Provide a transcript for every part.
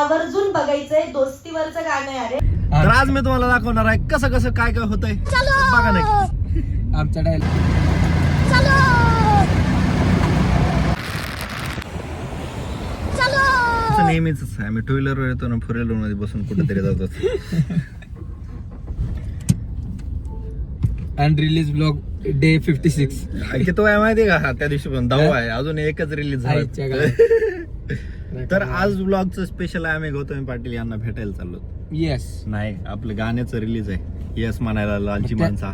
आवर्जून बघायचंय दोस्तीवरचं गाणं आहे अरे. तर आज मी तुम्हाला दाखवणार आहे कसं कसं काय काय होतंय. बघा नाही आमचा डायलॉग असं नेहमीच आहे. आम्ही टू व्हीलर वर येतो ना फोर व्हीलरमध्ये बसून कुठेतरी जातो unreleased blog day fifty six किती आहे माहिती का? हा त्या दिवशी पण दहावा आहे. अजून एकच रिलीज झाला. तर आज ब्लॉगचं स्पेशल आहे आम्ही गौतमी पाटील यांना भेटायला चाललो. येस नाही आपलं गाण्याचं रिलीज आहे. यस म्हणायला लालची माणसा.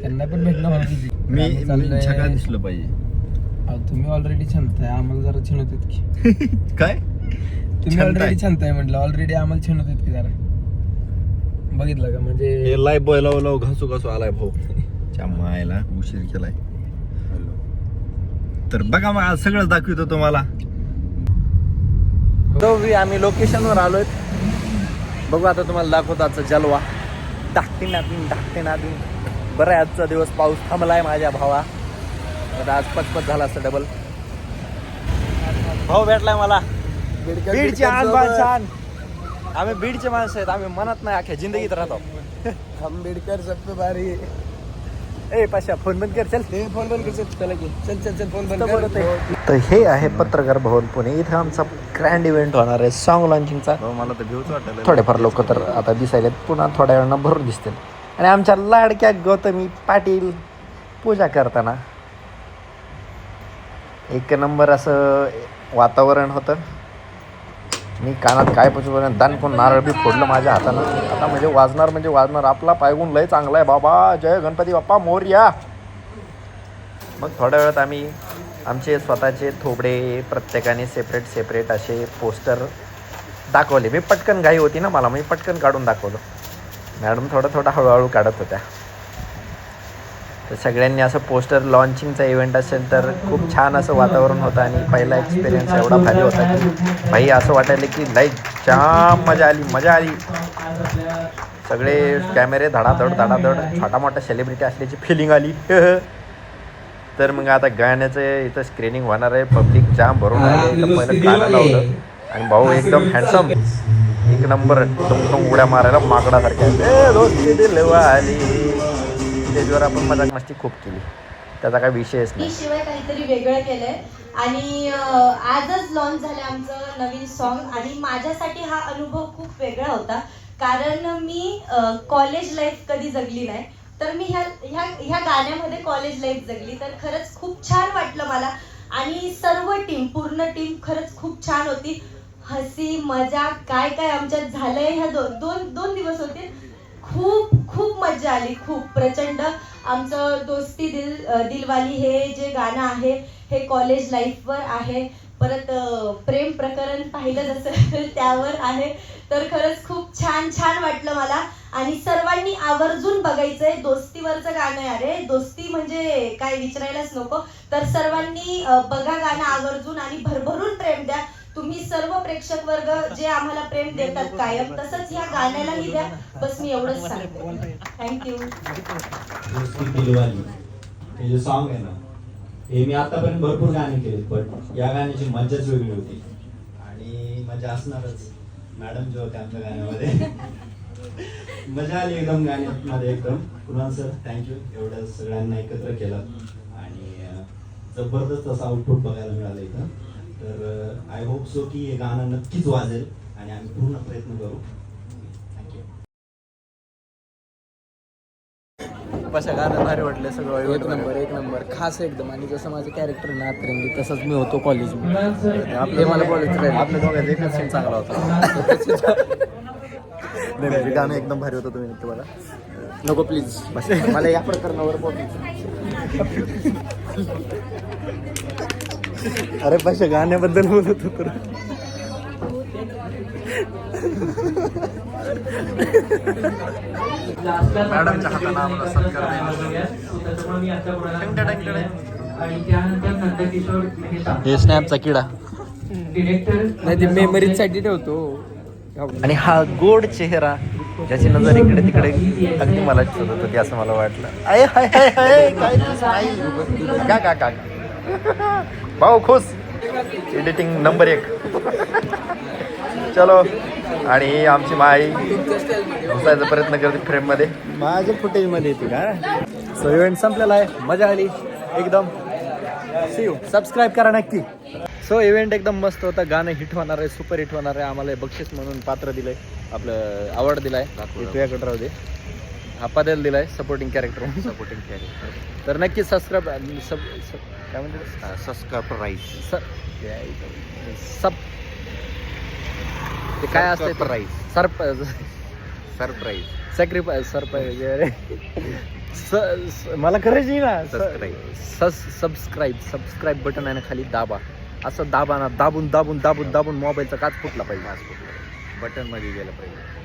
त्यांना पण भेटणं होती. मी चाललोय- छका दिसलं पाहिजे. अहो, तुम्ही ऑलरेडी छानताय आम्हाला जरा छान होतात की. काय? तुम्ही छानताय. ऑलरेडी छानताय म्हटलं ऑलरेडी आम्हाला छान होतात की जरा. बघितलं का? म्हणजे हे लाईफ बॉय लाव लाव घासू घासू आलाय भाऊ. च्या मायला उशीर केलाय. तर बघा मग आज सगळं दाखवतो तुम्हाला. आम्ही लोकेशनवर आलोय. बघू आता तुम्हाला दाखवतो आजचा जलवा. टाकते नातीन टाकते नातीन बरं आहे आजचा दिवस पाऊस थांबलाय माझ्या भावा. आता आज पचपच झाला असतं डबल भाऊ भेटलाय मला. बीडची छान आम्ही बीडचे माणसं आहेत. आम्ही म्हणत नाही अख्ख्या जिंदगीत राहतो. आंबेडकर सब पे भारी. ए पाशा फोन बंद कर चल. हे फोन बंद कर चल चला की. चल चल चल फोन बंद कर. तर हे आहे पत्रकार भवन पुणे. इथे आमचा ग्रँड इव्हेंट होणार आहे सॉन्ग लॉन्चिंगचा मला तर घेऊच वाटलं थोडेफार लोक तर आता दिसायलेत. पुन्हा थोड्या वेळानं भरून दिसतील. आणि आमच्या लाडक्या गौतमी पाटील पूजा करताना एक नंबर असं वातावरण होतं. मी कानात काय पचवलं दान कोण नारळ बी फोडलं माझ्या हातानं. आता म्हणजे वाजणार म्हणजे वाजणार. आपला पायगुण लय चांगला आहे बाबा. जय गणपती बाप्पा मोर्या. मग थोड्या वेळात आम्ही आमचे स्वतःचे थोबडे प्रत्येकाने सेपरेट सेपरेट असे पोस्टर दाखवले. मी पटकन घाई होती ना मला. मी पटकन काढून दाखवलं. मॅडम थोडं थोडं हळूहळू काढत होत्या. तर सगळ्यांनी असं पोस्टर लॉन्चिंगचा इव्हेंट असेल तर खूप छान असं वातावरण होतं आणि पहिला एक्सपिरियन्स एवढा भारी होता की भाई असं वाटायला की लाईक जाम मजा आली मजा आली. सगळे कॅमेरे धडाधड धडाधड छोटा मोठा सेलिब्रिटी असल्याची फिलिंग आली. तर मग आता गाण्याचं इथं स्क्रीनिंग होणार आहे. पब्लिक जाम भरून आले. पहिलं गाणं लावलं. आणि भाऊ एकदम हँडसम एक नंबर टुमटुम उड्या मारायला माकडासारख्या आली स्टेजवर आपण मजा मस्ती खूप केली. त्याचा काय विषयच मी नाही. शिवाय काहीतरी वेगळं केलंय. आणि आजच लॉन्च झालं आमचं नवीन सॉन्ग आणि माझ्यासाठी हा अनुभव खूप वेगळा होता. कारण मी कॉलेज लाईफ कधी जगली नाही. तर मी ह्या ह्या ह्या गाण्यामध्ये कॉलेज लाईफ जगली. तर खरंच खूप छान वाटलं मला. आणि सर्व टीम पूर्ण टीम खरंच खूप छान होती. हसी मजा काय काय आमच्यात झालंय ह्या दो, दोन दोन दिवस होते खूप खूप आली. खूप प्रचंड आमचं दोस्ती दिल दिलवाली हे जे गाणं आहे हे कॉलेज लाईफवर आहे. परत प्रेम प्रकरण पाहिलं जसं त्यावर आहे. तर खरंच खूप छान छान वाटलं मला. आणि सर्वांनी आवर्जून बघायचंय दोस्तीवरचं गाणं आहे. अरे दोस्ती म्हणजे काय विचारायलाच नको. तर सर्वांनी बघा गाणं आवर्जून आणि भरभरून प्रेम द्या. तुम्ही सर्व प्रेक्षक वर्ग जे आम्हाला प्रेम देतात कायम तसंच ह्या गाण्यालाही द्या बस मी एवढंच सांगते. थँक्यू हे जे सॉन्ग आहे ना हे मी आतापर्यंत भरपूर गाणी केली पण या गाण्याची मजाच वेगळी होती. आणि मजा असणारच. मॅडम जे होते आमच्या गाण्यामध्ये. मजा आली एकदम गाण्यामध्ये एकदम. कुणाल सर थँक्यू एवढं सगळ्यांना एकत्र केलं. आणि जबरदस्त असं आउटपुट बघायला मिळालं इथं. तर आय होप सो की हे गाणं नक्कीच वाजेल आणि आम्ही पूर्ण प्रयत्न करू. थँक्यू कशा गाणं भारी वाटलं सगळं. एक नंबर एक नंबर. खास एकदम. आणि जसं माझं कॅरेक्टर ना अतरंगी तसंच मी होतो कॉलेजमध्ये ते मला कॉलेज आपल्या दोघांचा एकच सीन चांगला होता. नाही, नाही, गाणं एकदम भारी होतं तुम्ही नक्की बघा नको प्लीज मला या प्रकरणावर बोलायचं. अरे पाशा गाण्याबद्दल बोलत होतो मॅडमच्या हातानं आम्हाला सत्कार हे स्नॅपचा किडा. नाही ते मेमरीसाठी ठेवतो आणि हा गोड चेहरा ज्याची नजर इकडे तिकडे अगदी मला शोधत होती असं मला वाटलं. आय हाय हाय हाय काय का का का. भाऊ खुश. एडिटिंग नंबर एक. चलो. आणि आमची माई घुसायचा प्रयत्न करते फ्रेममध्ये माझ्या फुटेजमध्ये येते का? सो इव्हेंट संपलेला आहे. मजा आली. एकदम. सी यू सबस्क्राईब करा नक्की. सो इव्हेंट एकदम मस्त होता. गाणं हिट होणार आहे. सुपर हिट होणार आहे. आम्हाला बक्षीस म्हणून पात्र दिलंय. आपलं अवॉर्ड दिलाय. हे तुझ्याकडे राहू दे हा पदेल दिलाय सपोर्टिंग कॅरेक्टर म्हणून. सपोर्टिंग कॅरेक्टर तर नक्की सबस्क्राईब सब सब- काय म्हणते सबस्क्राईब सब ते काय असते Surprise. सरप सरप्राईज सॅक्रिफाईस सरप्राईज स- स- मला करायची ना? Subscribe. सबस्क्राईब सबस्क्राईब बटन आहे ना खाली दाबा. असं दाबा ना दाबून दाबून दाबून दाबून मोबाईलचा काच फुटला पाहिजे. बटनमध्ये गेलं पाहिजे.